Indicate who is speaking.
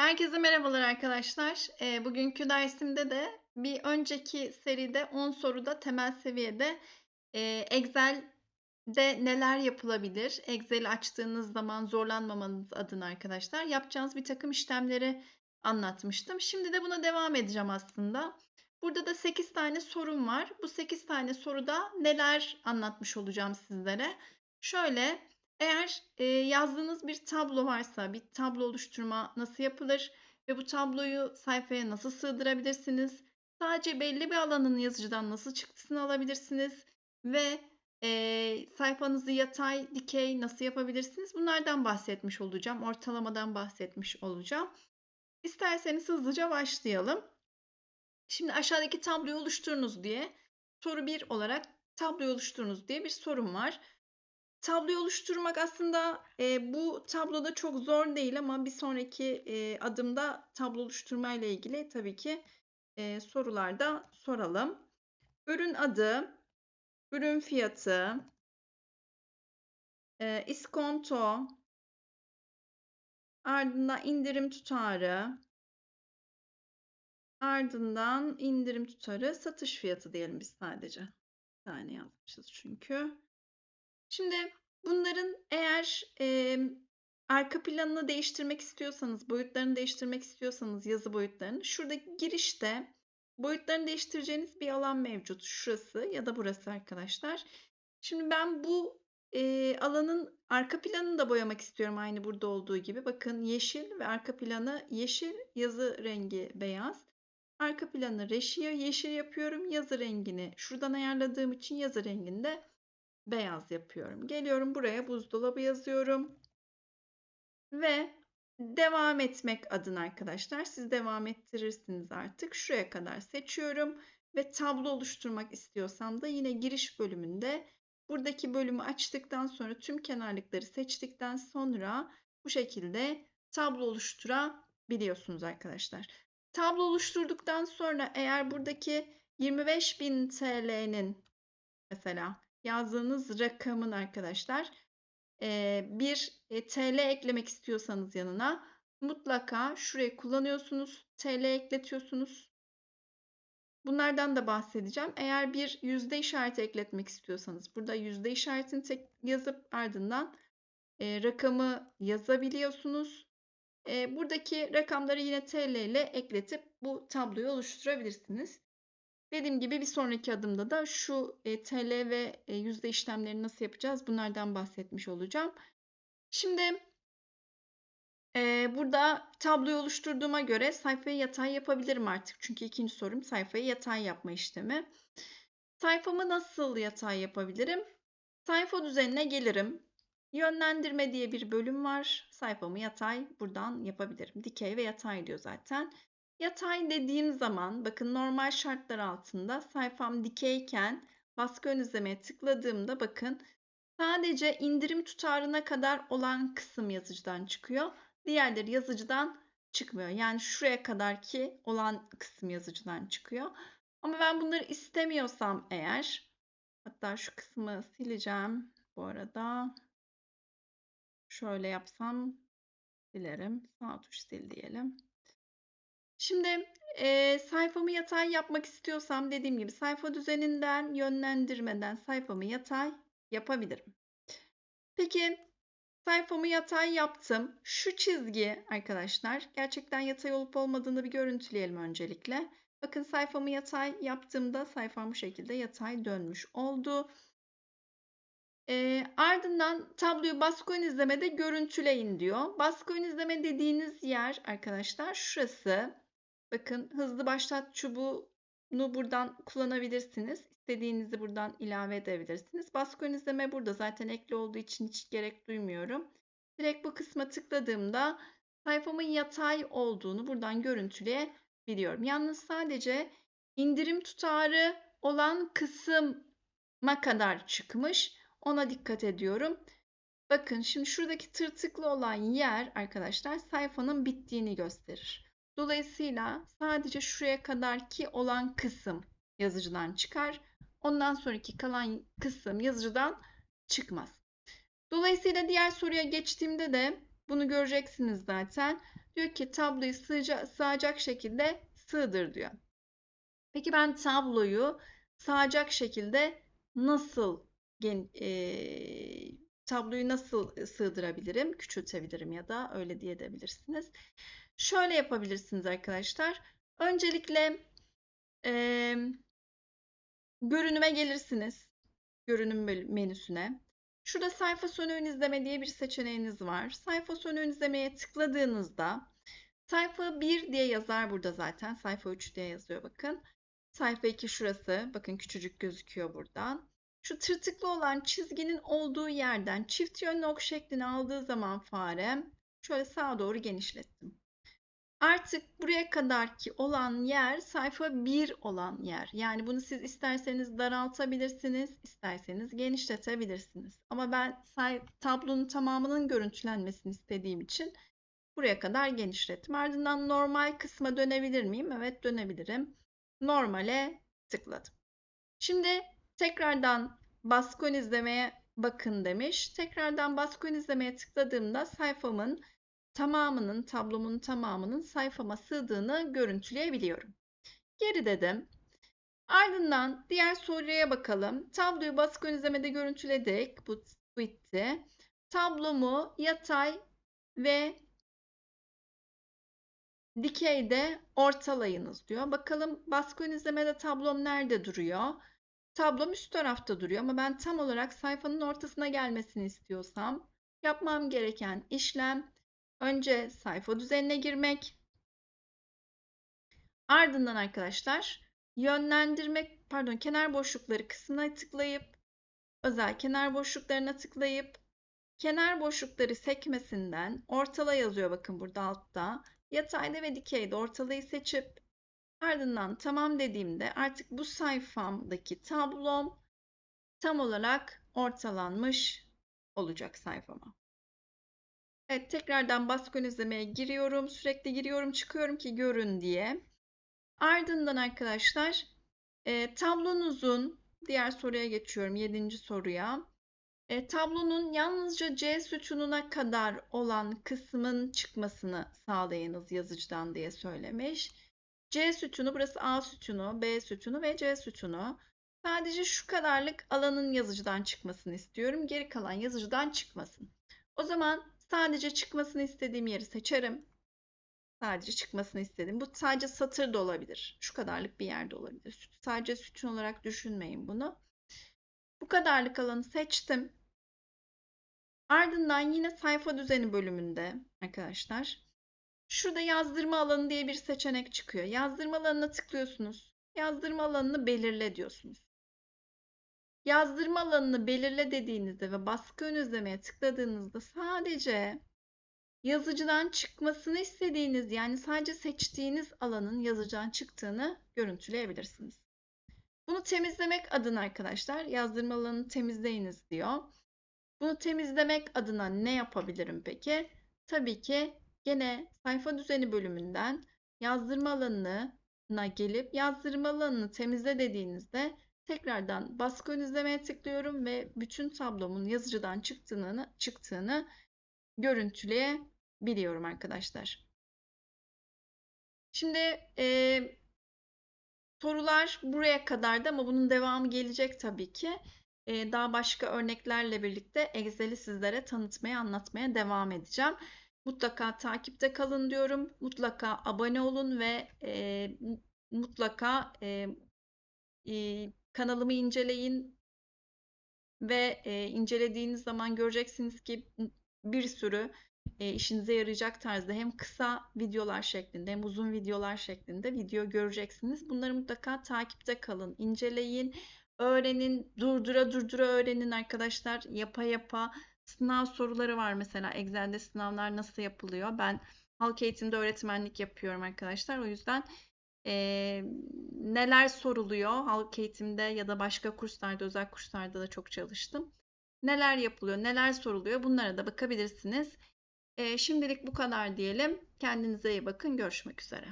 Speaker 1: Herkese merhabalar arkadaşlar. Eee, bugünkü dersimde de bir önceki seride 10 soruda temel seviyede eee, Excel'de neler yapılabilir? Excel'i açtığınız zaman zorlanmamanız adına arkadaşlar yapacağınız bir takım işlemleri anlatmıştım. Şimdi de buna devam edeceğim aslında. Burada da 8 tane sorum var. Bu 8 tane soruda neler anlatmış olacağım sizlere. Şöyle eğer e, yazdığınız bir tablo varsa, bir tablo oluşturma nasıl yapılır ve bu tabloyu sayfaya nasıl sığdırabilirsiniz? Sadece belli bir alanın yazıcıdan nasıl çıktısını alabilirsiniz ve e, sayfanızı yatay, dikey nasıl yapabilirsiniz? Bunlardan bahsetmiş olacağım. Ortalamadan bahsetmiş olacağım. İsterseniz hızlıca başlayalım. Şimdi aşağıdaki tabloyu oluşturunuz diye soru 1 olarak tabloyu oluşturunuz diye bir sorum var. Tabloyu oluşturmak aslında e, bu tabloda çok zor değil ama bir sonraki e, adımda tablo oluşturma ile ilgili tabii ki e, sorularda soralım. Ürün adı, ürün fiyatı, e, iskonto, ardından indirim tutarı, ardından indirim tutarı, satış fiyatı diyelim biz sadece. Bir tane yazmışız çünkü. Şimdi bunların eğer e, arka planını değiştirmek istiyorsanız, boyutlarını değiştirmek istiyorsanız yazı boyutlarını şurada girişte boyutlarını değiştireceğiniz bir alan mevcut. Şurası ya da burası arkadaşlar. Şimdi ben bu e, alanın arka planını da boyamak istiyorum aynı burada olduğu gibi. Bakın yeşil ve arka planı yeşil, yazı rengi beyaz. Arka planı reşiyo yeşil yapıyorum. Yazı rengini şuradan ayarladığım için yazı renginde beyaz yapıyorum. Geliyorum buraya buzdolabı yazıyorum. Ve devam etmek adına arkadaşlar siz devam ettirirsiniz artık. Şuraya kadar seçiyorum ve tablo oluşturmak istiyorsam da yine giriş bölümünde buradaki bölümü açtıktan sonra tüm kenarlıkları seçtikten sonra bu şekilde tablo oluşturabiliyorsunuz arkadaşlar. Tablo oluşturduktan sonra eğer buradaki 25.000 TL'nin mesela yazdığınız rakamın arkadaşlar bir TL eklemek istiyorsanız yanına mutlaka şurayı kullanıyorsunuz. TL ekletiyorsunuz. Bunlardan da bahsedeceğim. Eğer bir yüzde işareti ekletmek istiyorsanız burada yüzde işaretini tek yazıp ardından e, rakamı yazabiliyorsunuz. E, buradaki rakamları yine TL ile ekletip bu tabloyu oluşturabilirsiniz. Dediğim gibi bir sonraki adımda da şu e, TL ve e, yüzde işlemlerini nasıl yapacağız bunlardan bahsetmiş olacağım. Şimdi e, burada tabloyu oluşturduğuma göre sayfayı yatay yapabilirim artık. Çünkü ikinci sorum sayfayı yatay yapma işlemi. Sayfamı nasıl yatay yapabilirim? Sayfa düzenine gelirim. Yönlendirme diye bir bölüm var. Sayfamı yatay buradan yapabilirim. Dikey ve yatay diyor zaten. Yatay dediğim zaman bakın normal şartlar altında sayfam dikeyken baskı ön izlemeye tıkladığımda bakın sadece indirim tutarına kadar olan kısım yazıcıdan çıkıyor. Diğerleri yazıcıdan çıkmıyor. Yani şuraya kadar ki olan kısım yazıcıdan çıkıyor. Ama ben bunları istemiyorsam eğer hatta şu kısmı sileceğim bu arada. Şöyle yapsam silerim. Sağ tuş sil diyelim. Şimdi e, sayfamı yatay yapmak istiyorsam dediğim gibi sayfa düzeninden yönlendirmeden sayfamı yatay yapabilirim. Peki sayfamı yatay yaptım. Şu çizgi arkadaşlar gerçekten yatay olup olmadığını bir görüntüleyelim öncelikle. Bakın sayfamı yatay yaptığımda sayfam bu şekilde yatay dönmüş oldu. E, ardından tabloyu baskı ön izlemede görüntüleyin diyor. Baskı ön izleme dediğiniz yer arkadaşlar şurası. Bakın hızlı başlat çubuğunu buradan kullanabilirsiniz. İstediğinizi buradan ilave edebilirsiniz. Baskı ön izleme burada zaten ekli olduğu için hiç gerek duymuyorum. Direkt bu kısma tıkladığımda sayfamın yatay olduğunu buradan görüntüleyebiliyorum. Yalnız sadece indirim tutarı olan kısma kadar çıkmış. Ona dikkat ediyorum. Bakın şimdi şuradaki tırtıklı olan yer arkadaşlar sayfanın bittiğini gösterir. Dolayısıyla sadece şuraya kadar ki olan kısım yazıcıdan çıkar. Ondan sonraki kalan kısım yazıcıdan çıkmaz. Dolayısıyla diğer soruya geçtiğimde de Bunu göreceksiniz zaten. Diyor ki tabloyu sığca, sığacak şekilde sığdır diyor. Peki ben tabloyu sığacak şekilde nasıl e, tabloyu nasıl sığdırabilirim, küçültebilirim ya da öyle diyebilirsiniz. Şöyle yapabilirsiniz arkadaşlar. Öncelikle e, görünüme gelirsiniz. Görünüm menüsüne. Şurada sayfa sonu ön izleme diye bir seçeneğiniz var. Sayfa sonu ön izlemeye tıkladığınızda sayfa 1 diye yazar burada zaten. Sayfa 3 diye yazıyor bakın. Sayfa 2 şurası. Bakın küçücük gözüküyor buradan. Şu tırtıklı olan çizginin olduğu yerden çift yönlü ok şeklini aldığı zaman fare şöyle sağa doğru genişlettim. Artık buraya kadarki olan yer sayfa 1 olan yer. Yani bunu siz isterseniz daraltabilirsiniz, isterseniz genişletebilirsiniz. Ama ben tablonun tamamının görüntülenmesini istediğim için buraya kadar genişlettim. Ardından normal kısma dönebilir miyim? Evet dönebilirim. Normale tıkladım. Şimdi tekrardan baskı izlemeye bakın demiş. Tekrardan baskı izlemeye tıkladığımda sayfamın tamamının, tablomun tamamının sayfama sığdığını görüntüleyebiliyorum. Geri dedim. Ardından diğer soruya bakalım. Tabloyu baskı ön izlemede görüntüledik. Bu bitti. Tablomu yatay ve dikeyde ortalayınız diyor. Bakalım baskı ön izlemede tablom nerede duruyor? Tablom üst tarafta duruyor ama ben tam olarak sayfanın ortasına gelmesini istiyorsam yapmam gereken işlem Önce sayfa düzenine girmek. Ardından arkadaşlar yönlendirmek, pardon kenar boşlukları kısmına tıklayıp özel kenar boşluklarına tıklayıp kenar boşlukları sekmesinden ortala yazıyor bakın burada altta. Yatayda ve dikeyde ortalayı seçip ardından tamam dediğimde artık bu sayfamdaki tablom tam olarak ortalanmış olacak sayfama. Evet tekrardan baskı izlemeye giriyorum. Sürekli giriyorum çıkıyorum ki görün diye. Ardından arkadaşlar e, tablonuzun diğer soruya geçiyorum. Yedinci soruya. E, tablonun yalnızca C sütununa kadar olan kısmın çıkmasını sağlayınız yazıcıdan diye söylemiş. C sütunu burası A sütunu, B sütunu ve C sütunu. Sadece şu kadarlık alanın yazıcıdan çıkmasını istiyorum. Geri kalan yazıcıdan çıkmasın. O zaman Sadece çıkmasını istediğim yeri seçerim. Sadece çıkmasını istedim. Bu sadece satır da olabilir. Şu kadarlık bir yerde olabilir. Sadece sütun olarak düşünmeyin bunu. Bu kadarlık alanı seçtim. Ardından yine sayfa düzeni bölümünde arkadaşlar. Şurada yazdırma alanı diye bir seçenek çıkıyor. Yazdırma alanına tıklıyorsunuz. Yazdırma alanını belirle diyorsunuz. Yazdırma alanını belirle dediğinizde ve baskı ön izlemeye tıkladığınızda sadece yazıcıdan çıkmasını istediğiniz yani sadece seçtiğiniz alanın yazıcıdan çıktığını görüntüleyebilirsiniz. Bunu temizlemek adına arkadaşlar yazdırma alanını temizleyiniz diyor. Bunu temizlemek adına ne yapabilirim peki? Tabii ki gene sayfa düzeni bölümünden yazdırma alanına gelip yazdırma alanını temizle dediğinizde Tekrardan baskı ön izlemeye tıklıyorum ve bütün tablomun yazıcıdan çıktığını, çıktığını görüntüleyebiliyorum arkadaşlar. Şimdi e, sorular buraya kadardı ama bunun devamı gelecek tabii ki. E, daha başka örneklerle birlikte Excel'i sizlere tanıtmaya, anlatmaya devam edeceğim. Mutlaka takipte kalın diyorum. Mutlaka abone olun ve e, mutlaka e, e, Kanalımı inceleyin ve e, incelediğiniz zaman göreceksiniz ki bir sürü e, işinize yarayacak tarzda hem kısa videolar şeklinde hem uzun videolar şeklinde video göreceksiniz. Bunları mutlaka takipte kalın, inceleyin, öğrenin, durdura durdura öğrenin arkadaşlar. Yapa yapa sınav soruları var mesela Excel'de sınavlar nasıl yapılıyor? Ben halk eğitimde öğretmenlik yapıyorum arkadaşlar. O yüzden e, neler soruluyor halk eğitimde ya da başka kurslarda, özel kurslarda da çok çalıştım. Neler yapılıyor, neler soruluyor bunlara da bakabilirsiniz. E, şimdilik bu kadar diyelim. Kendinize iyi bakın. Görüşmek üzere.